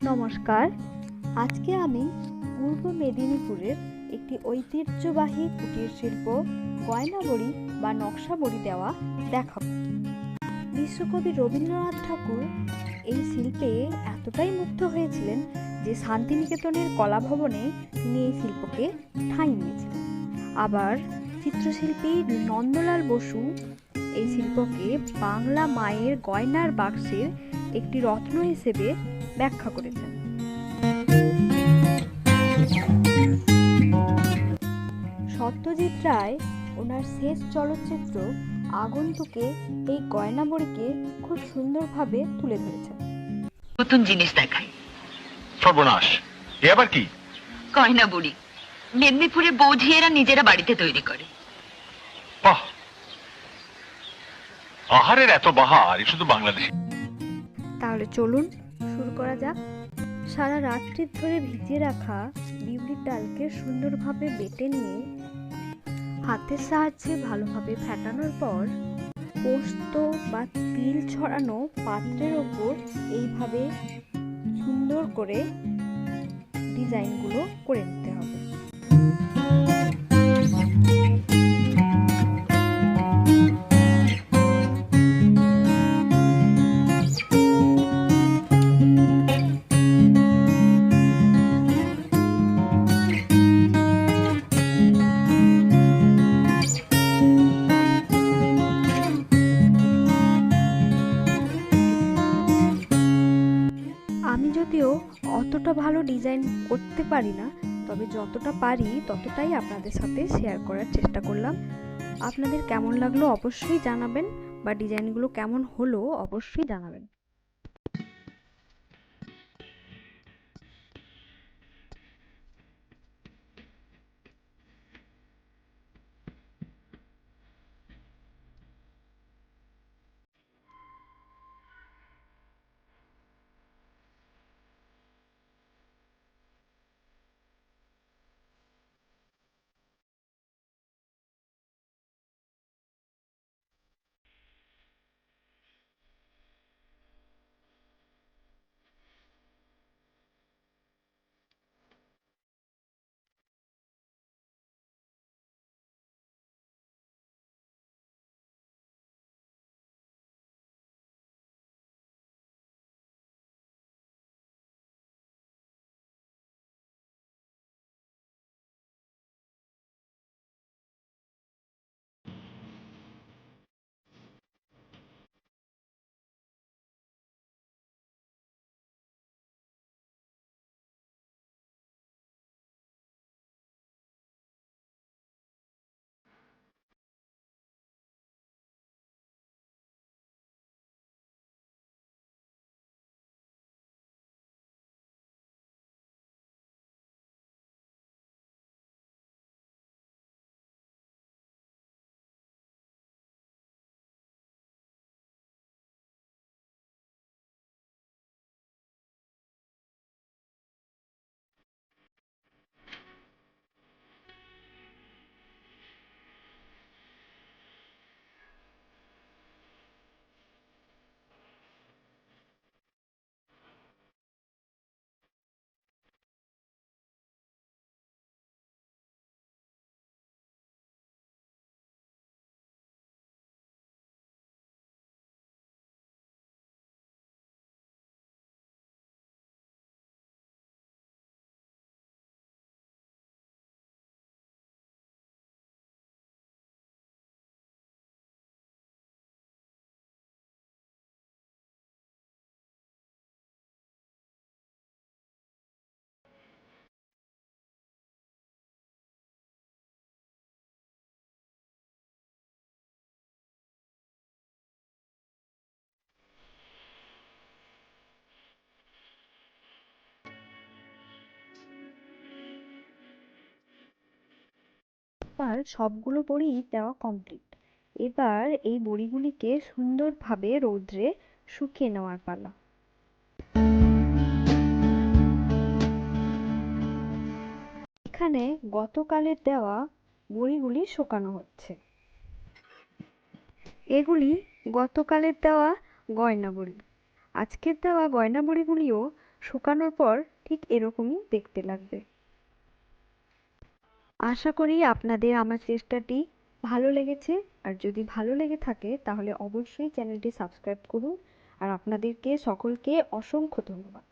নমস্কার। আজকে আমি পূর্ব মেদিনীপুরের একটি ঐতিহ্যবাহী কুটির শিল্প, গয়নাবড়ি বা নকশাবড়ি দেওয়া দেখাবো। বিশ্বকবি রবীন্দ্রনাথ ঠাকুর এই শিল্পে এতটাই মুগ্ধ হয়েছিলেন যে শান্তিনিকেতনের কলাভবনে তিনি এই শিল্পকে ঠাঁই নিয়েছিলেন। আবার চিত্রশিল্পী নন্দলাল বসু এই শিল্পকে বাংলা মায়ের গয়নার বাক্সের একটি রত্ন হিসেবে ব্যাখ্যা করেছেন। সত্যজিৎ রায় ওনার শেষ চলচ্চিত্র আগন্তুকে এই গয়নাবড়িকে খুব সুন্দরভাবে তুলে ধরেছেন। নতুন জিনিস দেখাই। সর্বনাশ। এ আবার কি? গয়না বুড়ি মেদিনীপুরে বৌঝিয়েরা নিজেরা বাড়িতে তৈরি করে। বাহ! আহারের এত বাহার শুধু বাংলাদেশে। তাহলে চলুন শুরু করা যাক। সারা রাত্রি ধরে ভিজিয়ে রাখা বিউলির ডালকে সুন্দরভাবে বেটে নিয়ে হাতের সাহায্যে ভালোভাবে ফেটানোর পর পোস্ত বা তিল ছড়ানো পাত্রের ওপর এইভাবে সুন্দর করে ডিজাইনগুলো করে নিতে হবে। অতটা ভালো ডিজাইন করতে পারি না, তবে যতটা পারি ততটাই আপনাদের সাথে শেয়ার করার চেষ্টা করলাম। আপনাদের কেমন লাগল অবশ্যই জানাবেন, বা ডিজাইনগুলো কেমন হলো অবশ্যই জানাবেন। এবার সবগুলো বড়ি দেওয়া কমপ্লিট এবার এই বড়িগুলিকে সুন্দরভাবে রৌদ্রে শুকিয়ে নেওয়ার পালা। এখানে গতকালের দেওয়া বড়িগুলি শুকানো হচ্ছে। এগুলি গতকালের দেওয়া গয়না বড়ি। আজকের দেওয়া গয়না বড়িগুলিও শুকানোর পর ঠিক এরকমই দেখতে লাগবে। আশা করি আপনাদের আমার চেষ্টাটি ভালো লেগেছে। আর যদি ভালো লেগে থাকে, তাহলে অবশ্যই চ্যানেলটি সাবস্ক্রাইব করুন। আর আপনাদেরকে সকলকে অসংখ্য ধন্যবাদ।